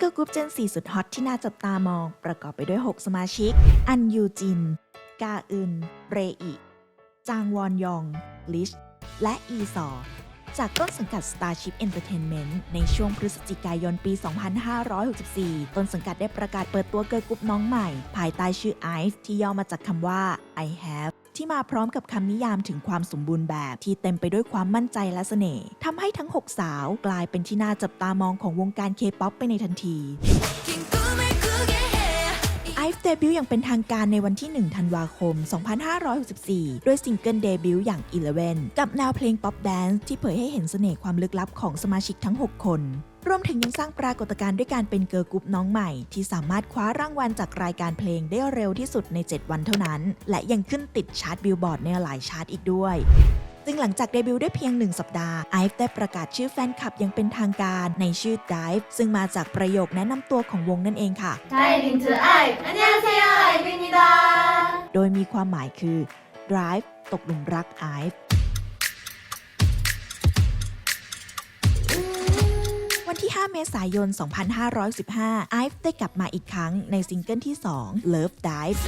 เกิร์ลกรุ๊ปเจน4สุดฮอตที่น่าจับตามอง ประกอบไปด้วย 6 สมาชิก อันยูจิน กาอึน เรอิ จางวอนยอง ลิช และอีซอ จากต้นสังกัด Starship Entertainment ในช่วงพฤศจิกายนปี 2564 ต้นสังกัดได้ประกาศเปิดตัวเกิร์ลกรุ๊ปน้องใหม่ ภายใต้ชื่อ IVE ที่ย่อมาจากคำว่า I have ที่มาพร้อมกับคำนิยามถึงความสมบูรณ์แบบที่เต็มไปด้วยความมั่นใจและเสน่ห์ทำให้ทั้ง 6 สาวกลายเป็นที่น่าจับตามองของวงการเคป๊อปไปในทันที บิวต์อย่างเป็นทางการในวันที่ 1 ธันวาคม 2564 ด้วยซิงเกิลเดบิวต์อย่าง Eleven กับแนวเพลงป๊อปแดนซ์ที่เผยให้เห็นเสน่ห์ความลึกลับของสมาชิกทั้ง 6 คนรวมถึงยังสร้างปรากฏการณ์ด้วยการเป็นเกิร์ลกรุ๊ปน้องใหม่ ที่สามารถคว้ารางวัลจากรายการเพลงได้เร็วที่สุดใน 7 วันเท่านั้น และยังขึ้นติดชาร์ตบิลบอร์ดในหลายชาร์ตอีกด้วย ซึ่งหลังจากเดบิวต์ได้เพียง 1 สัปดาห์ไอฟ์ได้ประกาศชื่อแฟนคลับยังเป็นทางการในชื่อ Dive ซึ่งมาจากประโยคแนะนำตัวของวงนั่นเองค่ะ Dive into IVE อันยาเซยไอฟ์นิดาโดยมีความหมายคือ Drive ตกหลุมรักไอฟ์วันที่ 5 เมษายน 2515ยฟ์ได้กลับมาอีกครั้งในซิงเกิลที่ 2 Love Dive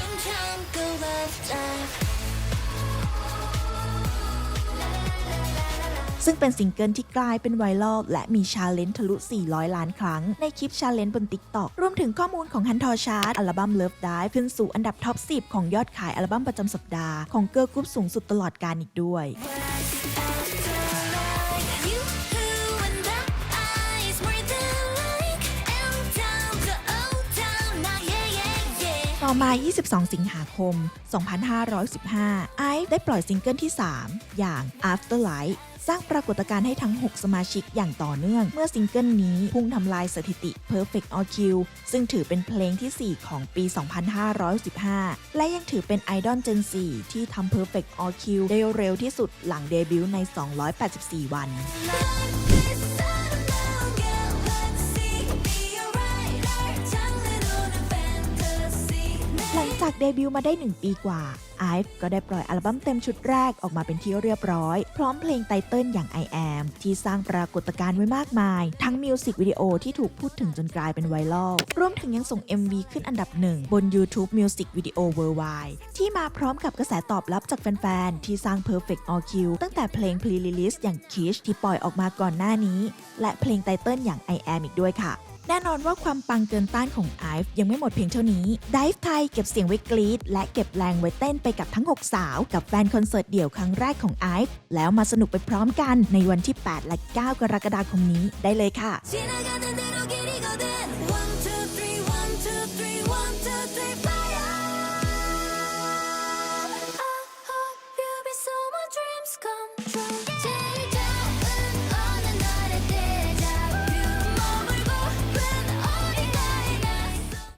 ซึ่งเป็นซิงเกิลที่กลายเป็นไวรัลและมีชาเลนจ์ทะลุ 400 ล้านครั้ง ในคลิปชาเลนจ์บน TikTok รวมถึงข้อมูลของฮันทอชาร์ตอัลบั้ม Love Dive ขึ้นสู่อันดับท็อป 10 ของยอดขายอัลบั้มประจำสัปดาห์ของเกิร์ลกรุ๊ปสูงสุดตลอดการอีกด้วยต่อมา 22 สิงหาคม 2515 ไอซ์ได้ปล่อยซิงเกิลที่ 3 อย่าง Afterlife สร้างปรากฏการณ์ให้ทั้ง 6 สมาชิกอย่างต่อเนื่อง เมื่อซิงเกิลนี้พุ่งทำลายสถิติ Perfect All Q ซึ่งถือเป็นเพลงที่ 4 ของปี 2515 และยังถือเป็นไอดอลเจน4ที่ทำ Perfect All Q ได้เร็วที่สุดหลังเดบิวต์ใน 284 วัน จากเดบิวต์มาได้ 1 ปีกว่าไอฟ์ก็ได้ปล่อยอัลบั้มเต็มชุดแรกออกมาเป็นที่เรียบร้อย พร้อมเพลงไตเติ้ลอย่าง I Am ที่สร้างปรากฏการณ์ไว้มากมาย ทั้งมิวสิกวิดีโอที่ถูกพูดถึงจนกลายเป็นไวรัลรวมถึงยังส่ง MV ขึ้นอันดับหนึ่งบน YouTube Music Video Worldwide ที่มาพร้อมกับกระแสตอบรับจากแฟนๆ ที่สร้าง Perfect All Q ตั้งแต่เพลง Pre-release อย่าง Kiss ที่ปล่อยออกมาก่อนหน้านี้ และเพลงไตเติ้ลอย่าง I Am อีกด้วยค่ะ แน่นอนว่าความปังเกินต้านของไอฟ์ยังไม่หมดเพียงเท่านี้ไดฟ์ไทยเก็บเสียงไว้กรีดและเก็บแรงไว้เต้นไปกับทั้ง 6 สาว กับแฟนคอนเสิร์ตเดี่ยวครั้งแรกของไอฟ์แล้วมาสนุกไปพร้อมกันในวันที่ 8 และ 9 กรกฎาคมนี้ได้เลยค่ะ